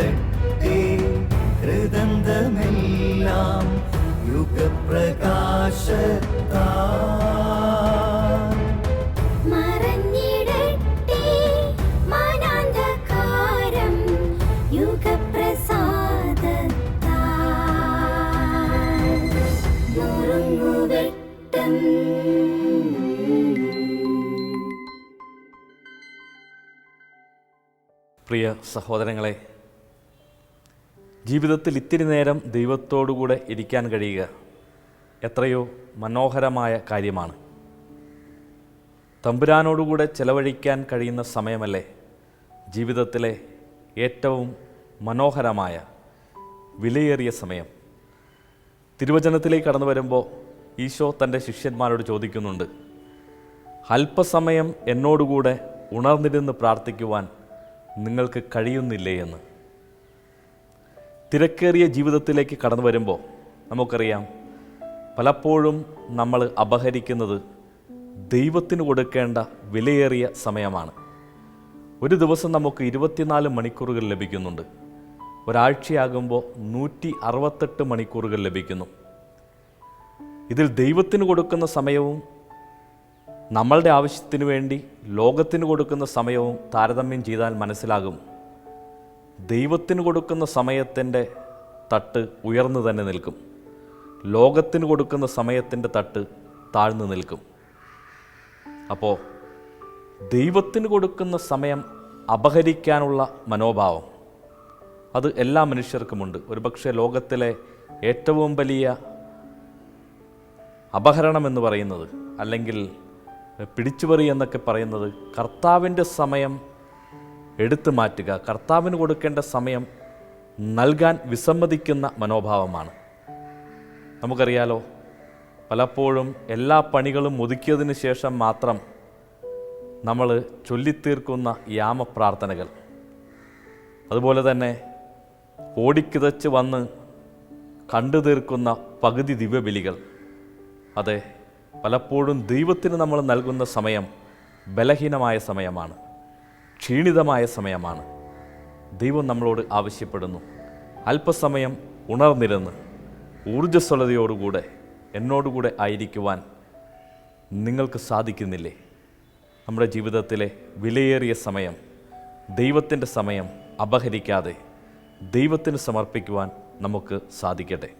ഇറങ്ങിടട്ടെ ഹൃദന്തമെല്ലാം യുഗപ്രകാശത്താ പ്രിയ സഹോദരങ്ങളെ ജീവിതത്തിൽ ഇത്തിരി നേരം ദൈവത്തോടുകൂടെ ഇരിക്കാൻ കഴിയുക എത്രയോ മനോഹരമായ കാര്യമാണ്. തമ്പുരാനോടുകൂടെ ചെലവഴിക്കാൻ കഴിയുന്ന സമയമല്ലേ ജീവിതത്തിലെ ഏറ്റവും മനോഹരമായ വിലയേറിയ സമയം. തിരുവചനത്തിലേക്ക് കടന്നു വരുമ്പോൾ ഈശോ തന്റെ ശിഷ്യന്മാരോട് ചോദിക്കുന്നുണ്ട് അല്പസമയം എന്നോടുകൂടെ ഉണർന്നിരുന്ന് പ്രാർത്ഥിക്കുവാൻ നിങ്ങൾക്ക് കഴിയുന്നില്ലേ എന്ന്? തിരക്കേറിയ ജീവിതത്തിലേക്ക് കടന്നു വരുമ്പോൾ നമുക്കറിയാം പലപ്പോഴും നമ്മൾ അപഹരിക്കുന്നത് ദൈവത്തിന് കൊടുക്കേണ്ട വിലയേറിയ സമയമാണ്. ഒരു ദിവസം നമുക്ക് ഇരുപത്തിനാല് മണിക്കൂറുകൾ ലഭിക്കുന്നുണ്ട്. ഒരാഴ്ചയാകുമ്പോൾ നൂറ്റി അറുപത്തെട്ട് മണിക്കൂറുകൾ ലഭിക്കുന്നു. ഇതിൽ ദൈവത്തിന് കൊടുക്കുന്ന സമയവും നമ്മളുടെ ആവശ്യത്തിനു വേണ്ടി ലോകത്തിന് കൊടുക്കുന്ന സമയവും താരതമ്യം ചെയ്താൽ മനസ്സിലാകും. ദൈവത്തിന് കൊടുക്കുന്ന സമയത്തിന്റെ തട്ട് ഉയർന്നു തന്നെ നിൽക്കും. ലോകത്തിന് കൊടുക്കുന്ന സമയത്തിന്റെ തട്ട് താഴ്ന്നു നിൽക്കും. അപ്പോൾ ദൈവത്തിന് കൊടുക്കുന്ന സമയം അപഹരിക്കാനുള്ള മനോഭാവം. അത് എല്ലാ മനുഷ്യർക്കുമുണ്ട്. ഒരുപക്ഷെ ലോകത്തിലെ ഏറ്റവും വലിയ അപഹരണം എന്ന് പറയുന്നത് അല്ലെങ്കിൽ പിടിച്ചുപറി എന്നൊക്കെ പറയുന്നത് കർത്താവിന്റെ സമയം എടുത്തു മാറ്റുക. കർത്താവിന് കൊടുക്കേണ്ട സമയം നൽകാൻ വിസമ്മതിക്കുന്ന മനോഭാവമാണ്. നമുക്കറിയാലോ പലപ്പോഴും എല്ലാ പണികളും ഒതുക്കിയതിന് ശേഷം മാത്രം നമ്മൾ ചൊല്ലിത്തീർക്കുന്ന യാമപ്രാർത്ഥനകൾ. അതുപോലെ തന്നെ ഓടിക്കിതച്ച് വന്ന് കണ്ടു തീർക്കുന്ന പകുതി ദിവ്യബലികൾ. അതെ പലപ്പോഴും ദൈവത്തിന് നമ്മൾ നൽകുന്ന സമയം ബലഹീനമായ സമയമാണ്. ക്ഷീണിതമായ സമയമാണ്. ദൈവം നമ്മളോട് ആവശ്യപ്പെടുന്നു. അല്പസമയം ഉണർന്നിരുന്ന് ഊർജസ്വലതയോടുകൂടെ എന്നോടുകൂടെ ആയിരിക്കുവാൻ നിങ്ങൾക്ക് സാധിക്കുന്നില്ലേ? നമ്മുടെ ജീവിതത്തിലെ വിലയേറിയ സമയം ദൈവത്തിന്റെ സമയം അപഹരിക്കാതെ ദൈവത്തിന് സമർപ്പിക്കുവാൻ നമുക്ക് സാധിക്കട്ടെ.